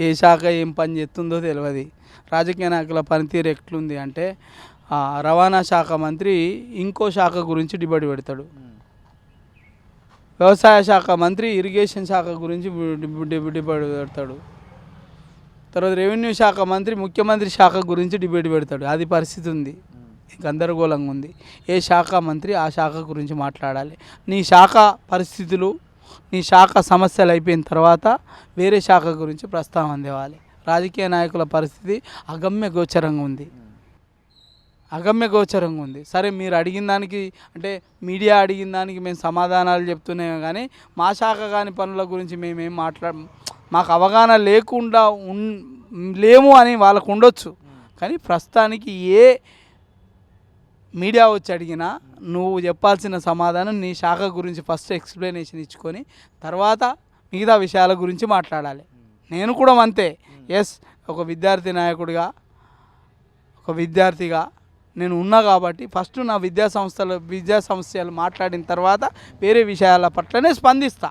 ఏ శాఖ ఏం పని చేస్తుందో తెలియదు రాజకీయ నాయకుల పనితీరు ఎట్లుంది అంటే రవాణా శాఖ మంత్రి ఇంకో శాఖ గురించి డిబేట్ పెడతాడు. వ్యవసాయ శాఖ మంత్రి ఇరిగేషన్ శాఖ గురించి డిబేట్ పెడతాడు. తర్వాత రెవెన్యూ శాఖ మంత్రి ముఖ్యమంత్రి శాఖ గురించి డిబేట్ పెడతాడు. అది పరిస్థితి ఉంది. గందరగోళంగా ఉంది. ఏ శాఖ మంత్రి ఆ శాఖ గురించి మాట్లాడాలి. నీ శాఖ పరిస్థితులు నీ శాఖ సమస్యలు అయిపోయిన తర్వాత వేరే శాఖ గురించి ప్రస్తావన తేవాలి రాజకీయ నాయకుల పరిస్థితి అగమ్య గోచరంగా ఉంది. అగమ్య గోచరంగా ఉంది. సరే మీరు అడిగిన దానికి అంటే మీడియా అడిగిన దానికి మేము సమాధానాలు చెప్తున్నాము కానీ మా శాఖ కాని పనుల గురించి మేమేం మాట్లా మాకు అవగాహన లేకుండా ఉన్ లేము అని వాళ్ళకు ఉండొచ్చు. కానీ ప్రస్తుతానికి ఏ మీడియా వచ్చి అడిగినా నువ్వు చెప్పాల్సిన సమాధానం నీ శాఖ గురించి ఫస్ట్ ఎక్స్ప్లెనేషన్ ఇచ్చుకొని తర్వాత మిగతా విషయాల గురించి మాట్లాడాలి. నేను కూడా అంతే. ఎస్ ఒక విద్యార్థి నాయకుడిగా ఒక విద్యార్థిగా నేను ఉన్నా కాబట్టి ఫస్ట్ నా విద్యా సంస్థలు విద్యా సమస్యలు మాట్లాడిన తర్వాత వేరే విషయాల పట్లనే స్పందిస్తా.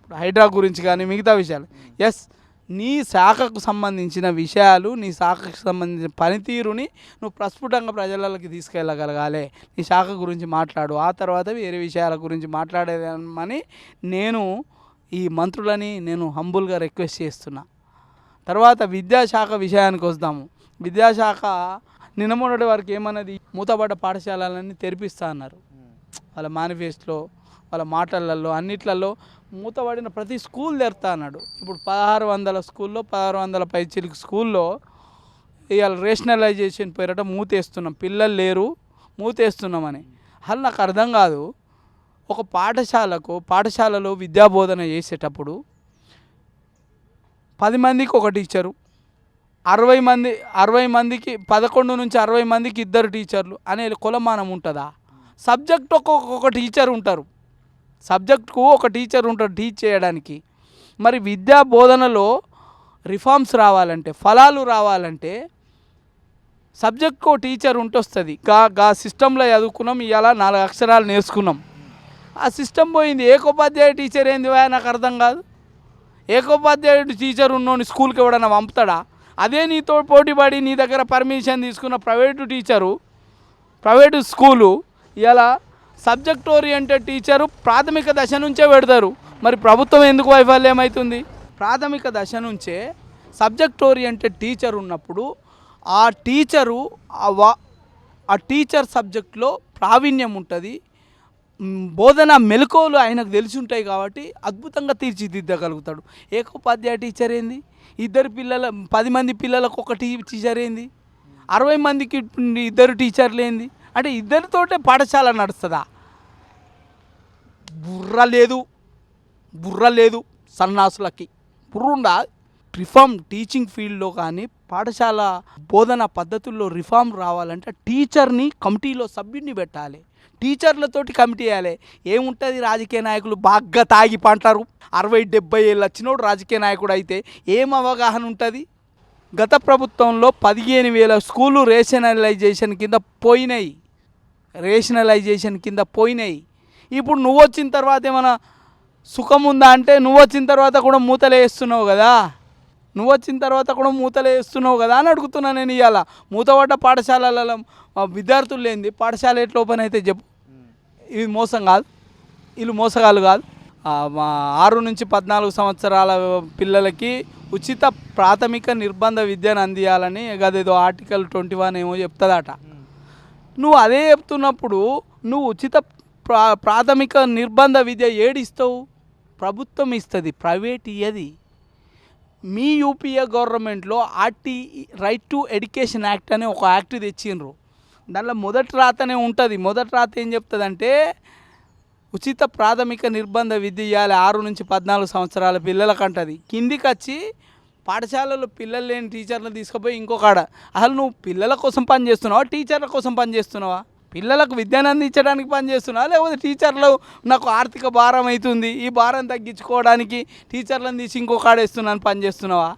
ఇప్పుడు హైడ్రా గురించి కానీ మిగతా విషయాలు. ఎస్ నీ శాఖకు సంబంధించిన విషయాలు నీ శాఖకు సంబంధించిన పనితీరుని నువ్వు ప్రస్ఫుటంగా ప్రజలకి తీసుకెళ్ళగలగాలి. నీ శాఖ గురించి మాట్లాడు. ఆ తర్వాత వేరే విషయాల గురించి మాట్లాడేదామని నేను ఈ మంత్రులని నేను హంబుల్గా రిక్వెస్ట్ చేస్తున్నా. తర్వాత విద్యాశాఖ విషయానికి వస్తాము. విద్యాశాఖ నిన్నమొన్నటి వారికి ఏమన్నది? మూతబడ్డ పాఠశాలలన్నీ తెరిపిస్తా అన్నారు. వాళ్ళ మేనిఫెస్టోలో వాళ్ళ మాటలలో అన్నిట్లలో మూతబడిన ప్రతి స్కూల్ తెరుతా అన్నాడు. ఇప్పుడు పదహారు వందల స్కూల్లో పదహారు వందల పైచిలికి స్కూల్లో ఇవాళ రేషనలైజేషన్ పేరట మూతేస్తున్నాం. పిల్లలు లేరు మూతేస్తున్నామని. అసలు నాకు అర్థం కాదు. ఒక పాఠశాలకు పాఠశాలలో విద్యాబోధన చేసేటప్పుడు పది మందికి ఒక టీచరు అరవై మంది అరవై మందికి పదకొండు నుంచి అరవై మందికి ఇద్దరు టీచర్లు అనే కులమానం ఉంటుందా? సబ్జెక్ట్ ఒక్కొక్క టీచర్ ఉంటారు. సబ్జెక్ట్కు ఒక టీచర్ ఉంటారు టీచ్ చేయడానికి. మరి విద్యా బోధనలో రిఫార్మ్స్ రావాలంటే ఫలాలు రావాలంటే సబ్జెక్ట్కు టీచర్ ఉంటొస్తుంది గా గా సిస్టంలో చదువుకున్నాం ఇవాళ నాలుగు అక్షరాలు నేర్చుకున్నాం. ఆ సిస్టమ్ పోయింది. ఏకోపాధ్యాయ టీచర్ ఏంది వా నాకు అర్థం కాదు. ఏకోపాధ్యాయుడు టీచర్ ఉన్నోని స్కూల్కి ఎవడన్నా పంపుతాడా? అదే నీతో పోటీపడి నీ దగ్గర పర్మిషన్ తీసుకున్న ప్రైవేటు టీచరు ప్రైవేటు స్కూలు ఇలా సబ్జెక్ట్ ఓరియంటెడ్ టీచరు ప్రాథమిక దశ నుంచే పెడతారు. మరి ప్రభుత్వం ఎందుకు వైఫల్యం అవుతుంది ప్రాథమిక దశ నుంచే సబ్జెక్ట్ ఓరియంటెడ్ టీచర్ ఉన్నప్పుడు ఆ టీచరు ఆ టీచర్ సబ్జెక్ట్లో ప్రావీణ్యం ఉంటుంది. బోధన మెలకువలు ఆయనకు తెలిసి ఉంటాయి కాబట్టి అద్భుతంగా తీర్చిదిద్దగలుగుతాడు. ఏకోపాధ్యాయ టీచర్ ఏంది? ఇద్దరు పిల్లల పది మంది పిల్లలకు ఒక టీ టీచర్ ఏంది? అరవై మందికి ఇద్దరు టీచర్లు ఏంది? అంటే ఇద్దరితోటే పాఠశాల నడుస్తుందా? బుర్ర లేదు. బుర్ర లేదు సన్నాసులకి. బుర్రుండా రిఫార్మ్ టీచింగ్ ఫీల్డ్లో కానీ పాఠశాల బోధన పద్ధతుల్లో రిఫార్మ్ రావాలంటే టీచర్ని కమిటీలో సభ్యుడిని పెట్టాలి. టీచర్లతోటి కమిటీ వేయాలి. ఏముంటుంది రాజకీయ నాయకులు బాగా తాగి పంటారు. అరవై డెబ్బై ఏళ్ళు వచ్చినోడు రాజకీయ నాయకుడు అయితే ఏం అవగాహన ఉంటుంది? గత ప్రభుత్వంలో పదిహేను వేల స్కూలు రేషనలైజేషన్ కింద పోయినాయి. రేషనలైజేషన్ కింద పోయినాయి. ఇప్పుడు నువ్వు వచ్చిన తర్వాత ఏమైనా సుఖం ఉందా అంటే నువ్వు వచ్చిన తర్వాత కూడా మూతలే వేస్తున్నావు కదా? నువ్వు వచ్చిన తర్వాత కూడా మూతలే వేస్తున్నావు కదా అని అడుగుతున్నా నేను ఇవాళ మూతపడ్డ పాఠశాలల ఆ, విద్యార్థులు లేనిది పాఠశాల ఎట్లా ఓపెన్ అయితే చెప్పు. ఇది మోసం కాదు. వీళ్ళు మోసగాళ్ళు కాదు. మా ఆరు నుంచి పద్నాలుగు సంవత్సరాల పిల్లలకి ఉచిత ప్రాథమిక నిర్బంధ విద్యను అందియాలని గదేదో ఆర్టికల్ ట్వంటీ వన్ ఏమో చెప్తుందట. నువ్వు అదే చెప్తున్నప్పుడు నువ్వు ఉచిత ప్రా ప్రాథమిక నిర్బంధ విద్య ఏడిస్తావు? ప్రభుత్వం ఇస్తుంది ప్రైవేట్ ఇయ్యది. మీ యూపీఏ గవర్నమెంట్లో RT right to education act అనే ఒక యాక్ట్ తెచ్చిండ్రు. దాంట్లో మొదటి రాతనే ఉంటుంది. మొదటి రాత ఏం చెప్తుందంటే ఉచిత ప్రాథమిక నిర్బంధ విద్య ఇవ్వాలి ఆరు నుంచి పద్నాలుగు సంవత్సరాల పిల్లలకంటది. కిందికి వచ్చి పాఠశాలలో పిల్లలు లేని టీచర్లు తీసుకుపోయి ఇంకొకడ. అసలు నువ్వు పిల్లల కోసం పని చేస్తున్నావా? టీచర్ల కోసం పని చేస్తున్నావా? పిల్లలకు విద్యను అందించడానికి పని చేస్తున్నావా? లేకపోతే టీచర్లు నాకు ఆర్థిక భారం అవుతుంది ఈ భారం తగ్గించుకోవడానికి టీచర్లను తీసి ఇంకొక ఆడేస్తున్నాను పని చేస్తున్నావా?